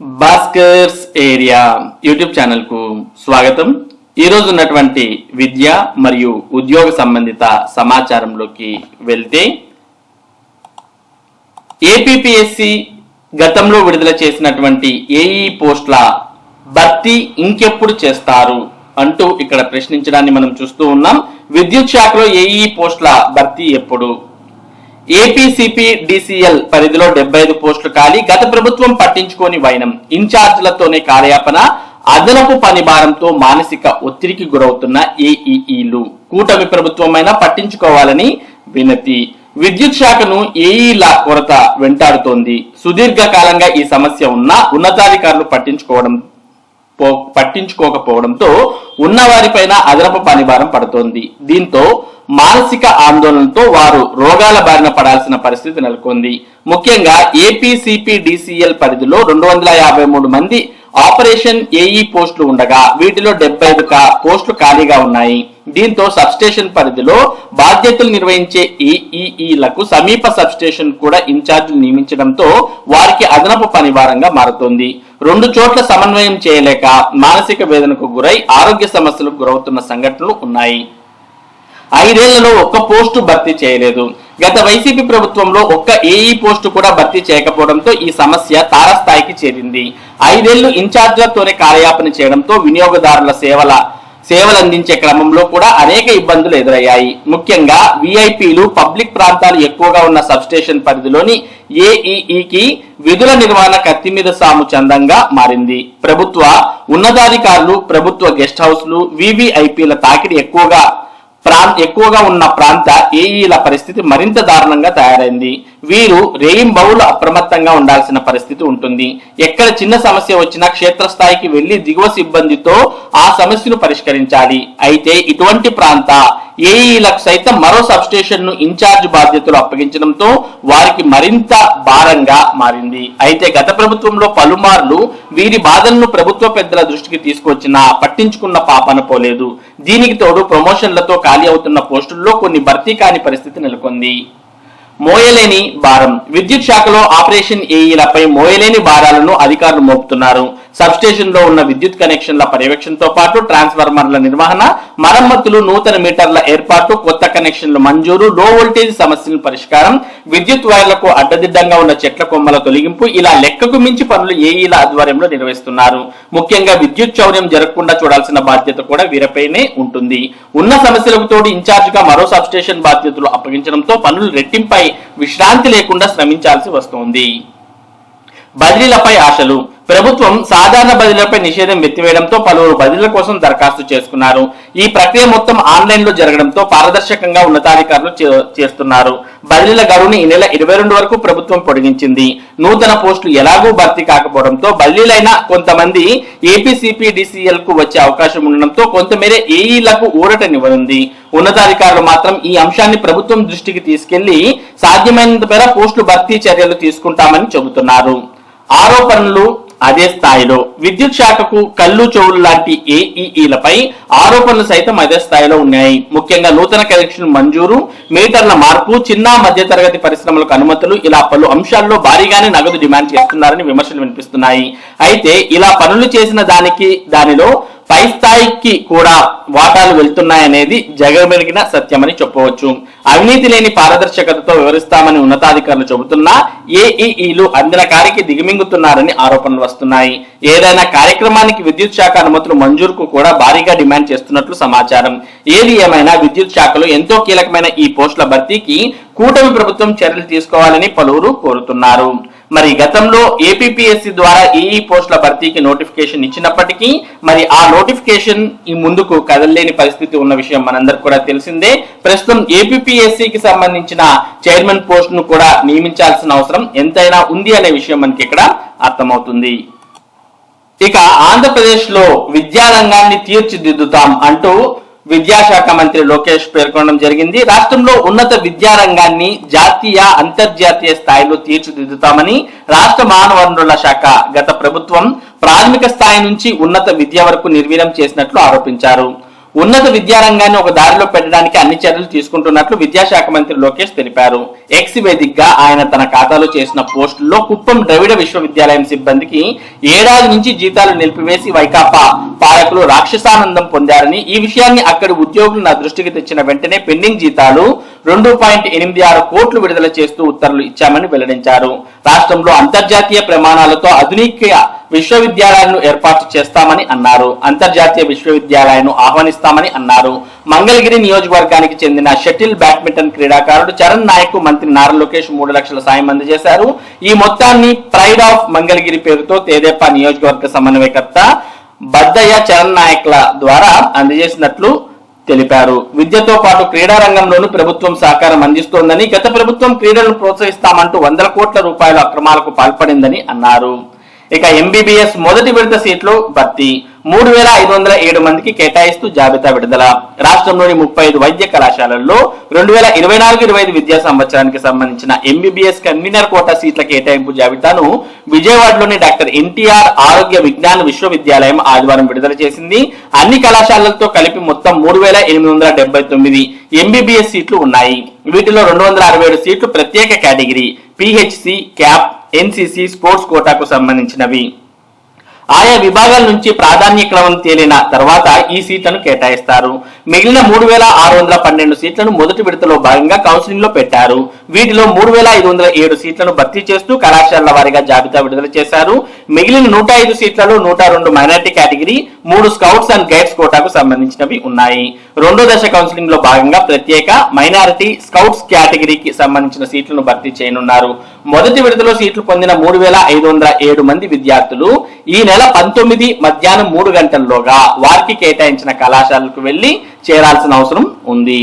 Bhaskar's area YouTube ఛానల్కు స్వాగతం ఈరోజు ఉన్నటువంటి విద్య మరియు ఉద్యోగ సంబంధిత సమాచారంలోకి వెళ్తే ఏపీపీఎస్సి గతంలో విడుదల చేసినటువంటి ఏఈ పోస్టుల భర్తీ ఇంకెప్పుడు చేస్తారు అంటూ ఇక్కడ ప్రశ్నించడాన్ని మనం చూస్తూ ఉన్నాం. విద్యుత్ శాఖలో ఏఈ పోస్టుల భర్తీ ఎప్పుడు? ఏపీసీపీ డిసిఎల్ పరిధిలో డెబ్బై ఐదు పోస్టులు ఖాళీ. గత ప్రభుత్వం పట్టించుకోని వైనం. ఇన్ఛార్జ్లతోనే కార్యాపన అదనపు పని భారంతో మానసిక ఒత్తిడికి గురవుతున్న ఏఈఈలు కూటమి ప్రభుత్వమైనా పట్టించుకోవాలని వినతి. విద్యుత్ శాఖను ఏఈల కొరత వెంటాడుతోంది. సుదీర్ఘకాలంగా ఈ సమస్య ఉన్నా ఉన్నతాధికారులు పట్టించుకోవడం పో- పట్టించుకోకపోవడంతో ఉన్నవారిపైన అదనపు పనిభారం పడుతోంది. దీంతో మానసిక ఆందోళనతో వారు రోగాల బారిన పడాల్సిన పరిస్థితి నెలకొంది. ముఖ్యంగా ఏపీసీపీ డిసిఎల్ పరిధిలో రెండు వందల యాభై మూడు మంది ఆపరేషన్ ఏఈ పోస్టులు ఉండగా వీటిలో డెబ్బై ఐదు పోస్టులు ఖాళీగా ఉన్నాయి. దీంతో సబ్స్టేషన్ పరిధిలో బాధ్యతలు నిర్వహించే ఈఈఈలకు సమీప సబ్స్టేషన్ కూడా ఇన్ఛార్జీలు నియమించడంతో వారికి అదనపు పనిభారంగా మారుతోంది. రెండు చోట్ల సమన్వయం చేయలేక మానసిక వేదనకు గురై ఆరోగ్య సమస్యలకు గురవుతున్న సంఘటనలు ఉన్నాయి. ఐదేళ్ళలో ఒక్క పోస్టు భర్తీ చేయలేదు. గత వైసీపీ ప్రభుత్వంలో ఒక్క ఏఈ పోస్టు కూడా భర్తీ చేయకపోవడంతో ఈ సమస్య తారస్థాయికి చేరింది. ఐదేళ్ళు ఇన్ఛార్జీలతోనే కార్యాపన చేయడంతో వినియోగదారుల సేవల సేవలు అందించే క్రమంలో కూడా అనేక ఇబ్బందులు ఎదురయ్యాయి. ముఖ్యంగా విఐపీలు పబ్లిక్ ప్రాంతాలు ఎక్కువగా ఉన్న సబ్స్టేషన్ పరిధిలోని ఏఈఈకి విధుల నిర్వహణ కత్తి మీద సాము చందంగా మారింది. ప్రభుత్వ ఉన్నతాధికారులు ప్రభుత్వ గెస్ట్ హౌస్లు వివిఐపీల తాకిడి ఎక్కువగా ప్రాంత ఎక్కువగా ఉన్న ప్రాంత ఏఈల పరిస్థితి మరింత దారుణంగా తయారైంది. వీరు రేయింబౌలు అప్రమత్తంగా ఉండాల్సిన పరిస్థితి ఉంటుంది. ఎక్కడ చిన్న సమస్య వచ్చినా క్షేత్రస్థాయికి వెళ్ళి దిగువ సిబ్బందితో ఆ సమస్యను పరిష్కరించాలి. అయితే ఇటువంటి ప్రాంత ఏఈలకు సైతం మరో సబ్స్టేషన్ను ఇన్ఛార్జ్ బాధ్యతలు అప్పగించడంతో వారికి మరింత భారంగా మారింది. అయితే గత ప్రభుత్వంలో పలుమార్లు వీరి బాధలను ప్రభుత్వ పెద్దల దృష్టికి తీసుకొచ్చినా పట్టించుకున్న పాపన పోలేదు. దీనికి తోడు ప్రమోషన్లతో ఖాళీ అవుతున్న పోస్టుల్లో కొన్ని భర్తీ కాని పరిస్థితి నెలకొంది. మోయలేని భారం. విద్యుత్ శాఖలో ఆపరేషన్ ఏఈలపై మోయలేని భారాలను అధికారులు మోపుతున్నారు. సబ్స్టేషన్లో ఉన్న విద్యుత్ కనెక్షన్ల పర్యవేక్షణతో పాటు ట్రాన్స్ఫార్మర్ల నిర్వహణ మరమ్మతులు నూతన మీటర్ల ఏర్పాటు కొత్త కనెక్షన్లు మంజూరు లో వోల్టేజ్ సమస్యల పరిష్కారం విద్యుత్ వైర్లకు అడ్డదిడ్డంగా ఉన్న చెట్ల కొమ్మల తొలగింపు ఇలా లెక్కకు మించి పనులు ఏఈల ఆధ్వర్యంలో నిర్వహిస్తున్నారు. ముఖ్యంగా విద్యుత్ చౌర్యం జరగకుండా చూడాల్సిన బాధ్యత కూడా వీరిపైనే ఉంటుంది. ఉన్న సమస్యలకు తోడు ఇన్ఛార్జ్గా మరో సబ్స్టేషన్ బాధ్యతలు అప్పగించడంతో పనులు రెట్టింపై విశ్రాంతి లేకుండా శ్రమించాల్సి వస్తోంది. బదిలీలపై ఆశలు ప్రభుత్వం సాధారణ బదిలీలపై నిషేధం ఎత్తివేయడంతో పలువురు బదిలీల కోసం దరఖాస్తు చేసుకున్నారు. ఈ ప్రక్రియ మొత్తం ఆన్లైన్లో జరగడంతో పారదర్శకంగా ఉన్నతాధికారులు చే- చేస్తున్నారు బదిలీల గడువుని ఈ నెల ఇరవై రెండు వరకు ప్రభుత్వం పొడిగించింది. నూతన పోస్టులు ఎలాగూ భర్తీ కాకపోవడంతో బదిలీలైన కొంతమంది ఏపీసీపీడీసీఎల్కు వచ్చే అవకాశం ఉండడంతో కొంతమేర ఏఈలకు ఊరటనివ్వనుంది ఉన్నతాధికారులు మాత్రం ఈ అంశాన్ని ప్రభుత్వం దృష్టికి తీసుకెళ్ళి సాధ్యమైనంత మేర పోస్టులు భర్తీ చర్యలు తీసుకుంటామని చెబుతున్నారు. ఆరోపణలు అదే స్థాయిలో. విద్యుత్ శాఖకు కళ్ళు చెవులు లాంటి ఏఈఈలపై ఆరోపణలు సైతం అదే స్థాయిలో ఉన్నాయి. ముఖ్యంగా నూతన కనెక్షన్ మంజూరు మీటర్ల మార్పు చిన్న మధ్యతరగతి పరిశ్రమలకు అనుమతులు ఇలా పలు అంశాల్లో భారీగానే నగదు డిమాండ్ చేస్తున్నారని విమర్శలు వినిపిస్తున్నాయి. అయితే ఇలా పనులు చేసిన దానికి దానిలో పై స్థాయికి కూడా వాటాలు వెళ్తున్నాయనేది జగమెరిగిన సత్యమని చెప్పవచ్చు. అవినీతి లేని పారదర్శకతతో వివరిస్తామని ఉన్నతాధికారులు చెబుతున్నా ఏఈఈలు అందిన కారికి దిగమింగుతున్నారని ఆరోపణలు వస్తున్నాయి. ఏదైనా కార్యక్రమానికి విద్యుత్ శాఖ అనుమతులు మంజూరుకు కూడా భారీగా డిమాండ్ చేస్తున్నట్లు సమాచారం. ఏది ఏమైనా విద్యుత్ శాఖలో ఎంతో కీలకమైన ఈ పోస్టుల భర్తీకి కూటమి ప్రభుత్వం చర్యలు తీసుకోవాలని పలువురు కోరుతున్నారు. మరి గతంలో ఏపీపీఎస్సీ ద్వారా ఏఈ పోస్టుల భర్తీకి నోటిఫికేషన్ ఇచ్చినప్పటికీ మరి ఆ నోటిఫికేషన్ ఈ ముందుకు కదలలేని పరిస్థితి ఉన్న విషయం మనందరికి కూడా తెలిసిందే. ప్రస్తుతం ఏపీపీఎస్సీకి సంబంధించిన చైర్మన్ పోస్ట్ను కూడా నియమించాల్సిన అవసరం ఎంతైనా ఉంది అనే విషయం మనకి ఇక్కడ అర్థమవుతుంది. ఇక ఆంధ్రప్రదేశ్లో విద్యారంగాన్ని తీర్చిదిద్దుతాం అంటూ విద్యాశాఖ మంత్రి లోకేష్ పేర్కొనడం జరిగింది. రాష్ట్రంలో ఉన్నత విద్యారంగాన్ని జాతీయ అంతర్జాతీయ స్థాయిలో తీర్చిదిద్దుతామని రాష్ట్ర మానవ వనరుల శాఖ గత ప్రభుత్వం ప్రాథమిక స్థాయి నుంచి ఉన్నత విద్య వరకు నిర్వీర్యం చేసినట్లు ఆరోపించారు. ఉన్నత విద్యారంగాన్ని ఒక దారిలో పెట్టడానికి అన్ని చర్యలు తీసుకుంటున్నట్లు విద్యాశాఖ మంత్రి లోకేష్ తెలిపారు. ఎక్స్ వేదికగా ఆయన తన ఖాతాలో చేసిన పోస్టుల్లో కుప్పం ద్రవిడ విశ్వవిద్యాలయం సిబ్బందికి ఏడాది నుంచి జీతాలు నిలిపివేసి వైకాపా పాలకులు రాక్షసానందం పొందారని ఈ విషయాన్ని అక్కడి ఉద్యోగులు నా దృష్టికి తెచ్చిన వెంటనే పెండింగ్ జీతాలు రెండు పాయింట్ ఎనిమిది ఆరు కోట్లు విడుదల చేస్తూ ఉత్తర్వులు ఇచ్చామని వెల్లడించారు. రాష్ట్రంలో అంతర్జాతీయ ప్రమాణాలతో ఆధునిక విశ్వవిద్యాలయాలను ఏర్పాటు చేస్తామని అన్నారు. అంతర్జాతీయ విశ్వవిద్యాలయాలను ఆహ్వానిస్తామని అన్నారు. మంగళగిరి నియోజకవర్గానికి చెందిన షటిల్ బ్యాడ్మింటన్ క్రీడాకారుడు చరణ్ నాయక్ మంత్రి నారా లోకేష్ మూడు లక్షల సాయం అందజేశారు. ఈ మొత్తాన్ని ప్రైడ్ ఆఫ్ మంగళగిరి పేరుతో తేదేపా నియోజకవర్గ సమన్వయకర్త బద్దయ్య చరణ్ నాయక్ల ద్వారా అందజేసినట్లు తెలిపారు. విద్యతో పాటు క్రీడా రంగంలోనూ ప్రభుత్వం సహకారం అందిస్తోందని గత ప్రభుత్వం క్రీడలను ప్రోత్సహిస్తామంటూ వందల కోట్ల రూపాయల అక్రమాలకు పాల్పడిందని అన్నారు. ఇక ఎంబీబీఎస్ మొదటి విడత సీట్లు భర్తీ. మూడు వేల ఐదు వందల ఏడు మందికి కేటాయిస్తూ జాబితా విడుదల. రాష్ట్రంలోని ముప్పై ఐదు వైద్య కళాశాలల్లో రెండు వేల ఇరవై నాలుగు ఇరవై ఐదు విద్యా సంవత్సరానికి సంబంధించిన ఎంబీబీఎస్ కన్వీనర్ కోటా సీట్ల కేటాయింపు జాబితాను విజయవాడలోని డాక్టర్ ఎన్టీఆర్ ఆరోగ్య విజ్ఞాన విశ్వవిద్యాలయం ఆదివారం విడుదల చేసింది. అన్ని కళాశాలలతో కలిపి మొత్తం మూడు వేల ఎనిమిది వందల డెబ్బై తొమ్మిది ఎంబీబీఎస్ సీట్లు ఉన్నాయి. వీటిలో రెండు వందల అరవై ఏడు సీట్లు ప్రత్యేక category PHC CAP NCC sports కోటాకు సంబంధించినవి. ఆయా విభాగాల నుంచి ప్రాధాన్య క్రమం తేలిన తర్వాత ఈ సీట్లను కేటాయిస్తారు. మిగిలిన మూడు వేల ఆరు వందల పన్నెండు సీట్లను మొదటి విడతలో భాగంగా కౌన్సిలింగ్లో పెట్టారు. వీటిలో మూడు వేల ఐదు వందల ఏడు సీట్లను భర్తీ చేస్తూ కళాశాలల వారీగా జాబితా విడుదల చేశారు. మిగిలిన నూట ఐదు సీట్లలో నూట రెండు మైనార్టీ కేటగిరీ మూడు స్కౌట్స్ అండ్ గైడ్స్ కోటాకు సంబంధించినవి ఉన్నాయి. రెండో దశ కౌన్సిలింగ్లో భాగంగా ప్రత్యేక మైనారిటీ స్కౌట్స్ కేటగిరీకి సంబంధించిన సీట్లను భర్తీ చేయనున్నారు. మొదటి విడతలో సీట్లు పొందిన మూడు వేల ఐదు వందల ఏడు మంది విద్యార్థులు ఈ నెల పంతొమ్మిది మధ్యాహ్నం మూడు గంటల్లోగా వారికి కేటాయించిన కళాశాలకు వెళ్ళి చేరాల్సిన అవసరం ఉంది.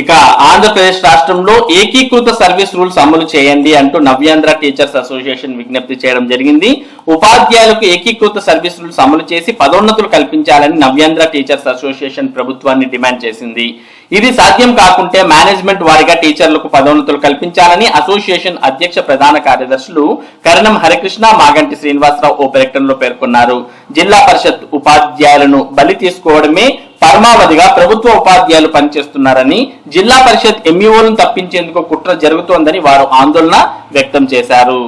ఇక ఆంధ్రప్రదేశ్ రాష్ట్రంలో ఏకీకృత సర్వీస్ రూల్స్ అమలు చేయండి అంటూ నవ్యాంధ్ర టీచర్స్ అసోసియేషన్ విజ్ఞప్తి చేయడం జరిగింది. ఉపాధ్యాయులకు ఏకీకృత సర్వీస్ రూల్స్ అమలు చేసి పదోన్నతులు కల్పించాలని నవ్యాంధ్ర టీచర్స్ అసోసియేషన్ ప్రభుత్వాన్ని డిమాండ్ చేసింది. ఇది సాధ్యం కాకుంటే మేనేజ్మెంట్ వారిగా టీచర్లకు పదోన్నతులు కల్పించాలని అసోసియేషన్ అధ్యక్ష ప్రధాన కార్యదర్శులు కరణం హరికృష్ణ మాగంటి శ్రీనివాసరావు ఓ ప్రకటనలో పేర్కొన్నారు. జిల్లా పరిషత్ ఉపాధ్యాయులను బలి తీసుకోవడమే పరమావధిగా ప్రభుత్వ ఉపాధ్యాయులు పనిచేస్తున్నారని జిల్లా పరిషత్ ఎంఈఓలను తప్పించేందుకు కుట్ర జరుగుతోందని వారు ఆందోళన వ్యక్తం చేశారు.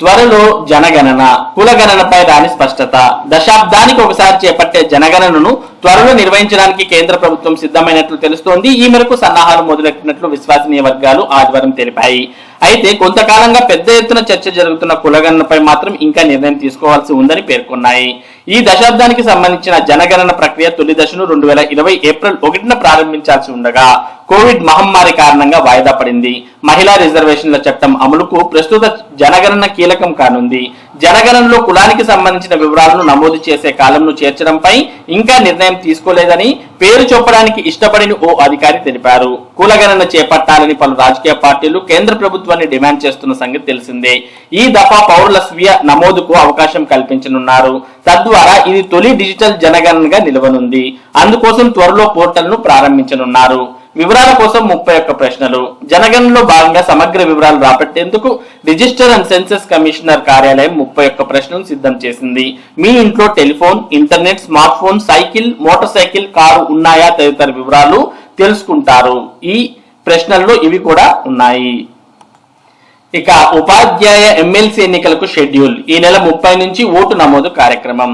త్వరలో జనగణన కులగణనపై రాని స్పష్టత. దశాబ్దానికి ఒకసారి చేపట్టే జనగణనను త్వరలో నిర్వహించడానికి కేంద్ర ప్రభుత్వం సిద్ధమైనట్లు తెలుస్తోంది. ఈ మేరకు సన్నాహాలు మొదలెట్టినట్లు విశ్వసనీయ వర్గాలు ఆదివారం తెలిపాయి. అయితే కొంతకాలంగా పెద్ద ఎత్తున చర్చ జరుగుతున్న కులగణనపై మాత్రం ఇంకా నిర్ణయం తీసుకోవాల్సి ఉందని పేర్కొన్నాయి. ఈ దశాబ్దానికి సంబంధించిన జనగణన ప్రక్రియ తొలి దశను రెండు వేల ఇరవై ఏప్రిల్ ఒకటిన ప్రారంభించాల్సి ఉండగా కోవిడ్ మహమ్మారి కారణంగా వాయిదా పడింది. మహిళా రిజర్వేషన్ల చట్టం అమలుకు ప్రస్తుత జనగణన కీలకం కానుంది. జనగణనలో కులానికి సంబంధించిన వివరాలను నమోదు చేసే కాలంను చేర్చడంపై ఇంకా నిర్ణయం తీసుకోలేదని పేరు చెప్పడానికి ఇష్టపడిన ఓ అధికారి తెలిపారు. కులగణన చేపట్టాలని పలు రాజకీయ పార్టీలు కేంద్ర ప్రభుత్వాన్ని డిమాండ్ చేస్తున్న సంగతి తెలిసిందే. ఈ దఫా పౌరుల స్వీయ నమోదుకు అవకాశం కల్పించనున్నారు. తద్వారా ఇది తొలి డిజిటల్ జనగణనగా నిలవనుంది. అందుకోసం త్వరలో పోర్టల్ను ప్రారంభించనున్నారు. వివరాల కోసం ముప్పై ఒక్క ప్రశ్నలు. జనగణనలో భాగంగా సమగ్ర వివరాలు రాబట్టేందుకు రిజిస్టర్ అండ్ సెన్సెస్ కమిషనర్ కార్యాలయం ముప్పై ఒక్క ప్రశ్నలు సిద్ధం చేసింది. మీ ఇంట్లో telephone internet smart phone cycle motor cycle car ఉన్నాయా తదితర వివరాలు తెలుసుకుంటారు. ఈ ప్రశ్నల్లో ఇవి కూడా ఉన్నాయి. ఇక ఉపాధ్యాయ ఎమ్మెల్సీ ఎన్నికలకు షెడ్యూల్. ఈ నెల ముప్పై నుంచి ఓటు నమోదు కార్యక్రమం.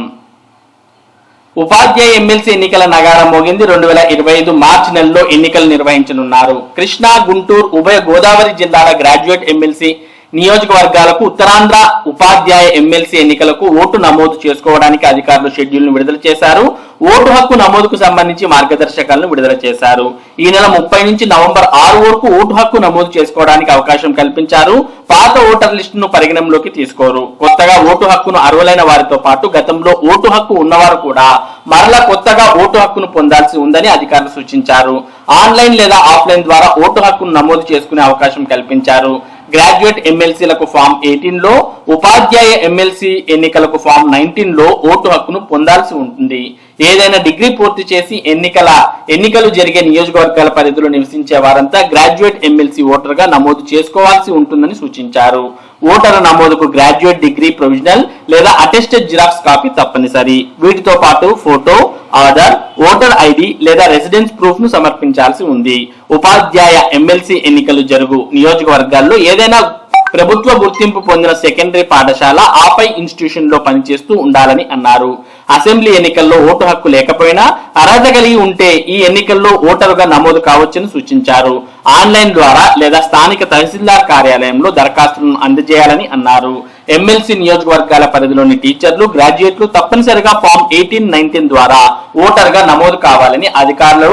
ఉపాధ్యాయ ఎమ్మెల్సీ ఎన్నికల నగారం మోగింది. రెండు వేల ఇరవై ఐదు మార్చి నెలలో ఎన్నికలు నిర్వహించనున్నారు. కృష్ణా గుంటూరు ఉభయ గోదావరి జిల్లాల గ్రాడ్యుయేట్ ఎమ్మెల్సీ నియోజకవర్గాలకు ఉత్తరాంధ్ర ఉపాధ్యాయ ఎమ్మెల్సీ ఎన్నికలకు ఓటు నమోదు చేసుకోవడానికి అధికారులు షెడ్యూల్ను విడుదల చేశారు. ఓటు హక్కు నమోదుకు సంబంధించి మార్గదర్శకాలను విడుదల చేశారు. ఈ నెల ముప్పై నుంచి నవంబర్ ఆరు వరకు ఓటు హక్కు నమోదు చేసుకోవడానికి అవకాశం కల్పించారు. పాత ఓటర్ లిస్టును పరిగణంలోకి తీసుకోరు. కొత్తగా ఓటు హక్కును అర్హులైన వారితో పాటు గతంలో ఓటు హక్కు ఉన్నవారు కూడా మరలా కొత్తగా ఓటు హక్కును పొందాల్సి ఉందని అధికారులు సూచించారు. ఆన్లైన్ లేదా ఆఫ్లైన్ ద్వారా ఓటు హక్కును నమోదు చేసుకునే అవకాశం కల్పించారు. గ్రాడ్యుయేట్ ఎమ్మెల్సీలకు ఫామ్ ఎయిటీన్లో ఉపాధ్యాయ ఎమ్మెల్సీ ఎన్నికలకు ఫామ్ నైన్టీన్లో ఓటు హక్కును పొందాల్సి ఉంటుంది. ఏదైనా డిగ్రీ పూర్తి చేసి ఎన్నికల ఎన్నికలు జరిగే నియోజకవర్గాల పరిధిలో నివసించే వారంతా గ్రాడ్యుయేట్ ఎమ్మెల్సీ ఓటర్గా నమోదు చేసుకోవాల్సి ఉంటుందని సూచించారు. ఓటరు నమోదుకు గ్రాడ్యుయేట్ డిగ్రీ ప్రొవిజనల్ లేదా అటెస్టెడ్ జిరాక్స్ కాపీ తప్పనిసరి. వీటితో పాటు ఫోటో ఆధార్ ఓటర్ ఐడి లేదా రెసిడెన్స్ ప్రూఫ్ను సమర్పించాల్సి ఉంది. ఉపాధ్యాయ ఎమ్మెల్సీ ఎన్నికలు జరుగు నియోజకవర్గాల్లో ఏదైనా ప్రభుత్వ గుర్తింపు పొందిన సెకండరీ పాఠశాల ఆపై ఇన్స్టిట్యూషన్లో పనిచేస్తూ ఉండాలని అన్నారు. అసెంబ్లీ ఎన్నికల్లో ఓటు హక్కు లేకపోయినా అర్హత కలిగి ఉంటే ఈ ఎన్నికల్లో ఓటరుగా నమోదు కావచ్చని సూచించారు. ఆన్లైన్ ద్వారా లేదా స్థానిక తహసీల్దార్ కార్యాలయంలో దరఖాస్తులను అందజేయాలని అన్నారు. ఎమ్మెల్సీ నియోజకవర్గాల పరిధిలోని టీచర్లు గ్రాడ్యుయేట్లు తప్పనిసరిగా ఫామ్ ఎయిటీన్ నైన్టీన్ ద్వారా ఓటర్గా నమోదు కావాలని అధికారులు